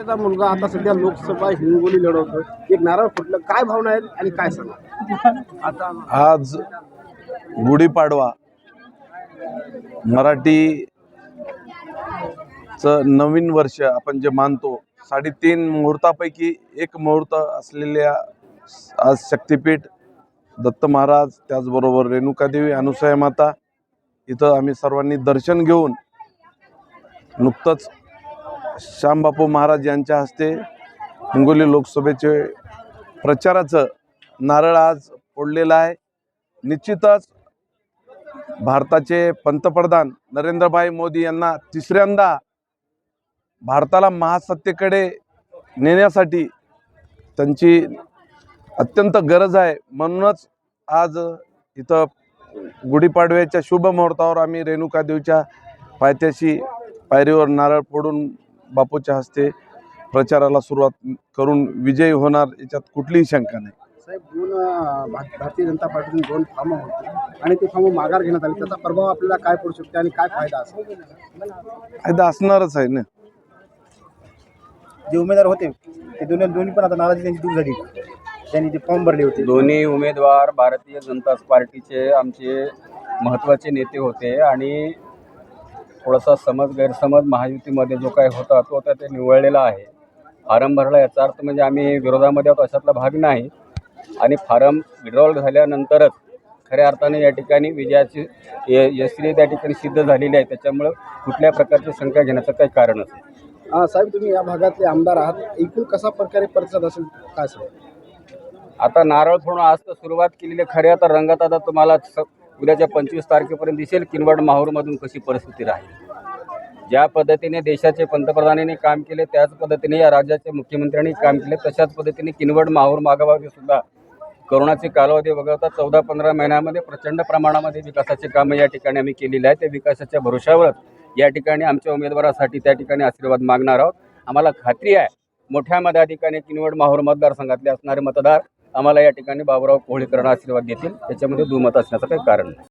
त्याचा मुलगा आता सध्या लोकसभा हिंगोली लढवतो एक नारळ फुटलं. काय भावना आहेत आणि काय सांगा? आता आज गुढीपाडवा मराठी च नवीन वर्ष आपण जे मानतो साडेतीन मुहूर्तापैकी एक मुहूर्त असलेल्या आज शक्तिपीठ दत्त महाराज त्याचबरोबर रेणुकादेवी अनुसया माता इथं आम्ही सर्वांनी दर्शन घेऊन नुकतंच श्यामबापू महाराज यांच्या हस्ते हिंगोली लोकसभेचे प्रचाराचं नारळ आज फोडलेलं आहे. निश्चितच भारताचे पंतप्रधान नरेंद्रभाई मोदी यांना तिसऱ्यांदा भारताला महासत्तेकडे नेण्यासाठी त्यांची अत्यंत गरज आहे. म्हणूनच आज इथं गुढीपाडव्याच्या शुभ मुहूर्तावर आम्ही रेणुकादेवच्या पायथ्याशी पायरीवर नारळ फोडून बापूच्या हस्ते प्रचाराला सुरुवात करून विजयी होणार याच्यात कुठलीही शंका नाही. साहेब दोन भारतीय जनता पार्टीतून दोन फॉर्म होते आणि ते फॉर्म माघार घेण्यात आले. त्याचा प्रभाव आपल्याला काय पडू शकतो आणि काय फायदा असेल? फायदा असणारच आहे ना. जे उमेदवार होते ते दोन्ही दोन्ही पण आता नाराजी त्यांची दूर झाली. त्यांनी ते फॉर्म भरले होते. दोन्ही उमेदवार भारतीय जनता पार्टीचे आमचे महत्त्वाचे नेते होते आणि थोडासा समज गैरसमज महायुतीमध्ये जो काही होता तो आता ते निवळलेला आहे. फारम भरला याचा अर्थ म्हणजे आम्ही विरोधामध्ये आहोत अशातला भाग नाही. आणि फारम विड्रॉल झाल्यानंतरच खऱ्या अर्थाने या ठिकाणी विजयाची य- यशस्वी त्या ठिकाणी सिद्ध झालेली आहे. त्याच्यामुळं कुठल्या प्रकारची शंका घेण्याचं काही कारणच हा साहेब तुम्ही या भागातले आमदार आहात. एकूण कसा प्रकारे प्रतिसाद असेल काय सांगा आता नारळ फोडून आज तर सुरुवात केलेली. खऱ्या तर रंगात आता तुम्हाला स- उद्याच्या पंचवीस तारखेपर्यंत दिसेल. किनवट माहूरमधून कशी परिस्थिती राहील. ज्या पद्धतीने देशाचे पंतप्रधानांनी काम केले त्याच पद्धतीने या राज्याचे मुख्यमंत्र्यांनी काम केले तशाच पद्धतीने किनवट माहूर मागावामध्ये सुद्धा करोनाचे कालावधी वगळता चौदा पंधरा महिन्यामध्ये प्रचंड प्रमाणामध्ये विकासाचे कामं या ठिकाणी आम्ही केलेली आहे त्या विकासाच्या भरोशावरच या ठिकाणी आमच्या उमेदवारासाठी त्या ठिकाणी आशीर्वाद मागणार आहोत. आम्हाला खात्री आहे मोठ्या मताधिकाने किनवट माहूर मतदारसंघातले असणारे मतदार आम्हाला या ठिकाणी बाबुराव कोहळीकरांना आशीर्वाद देतील. त्याच्यामध्ये दुमत असण्याचं काही कारण नाही.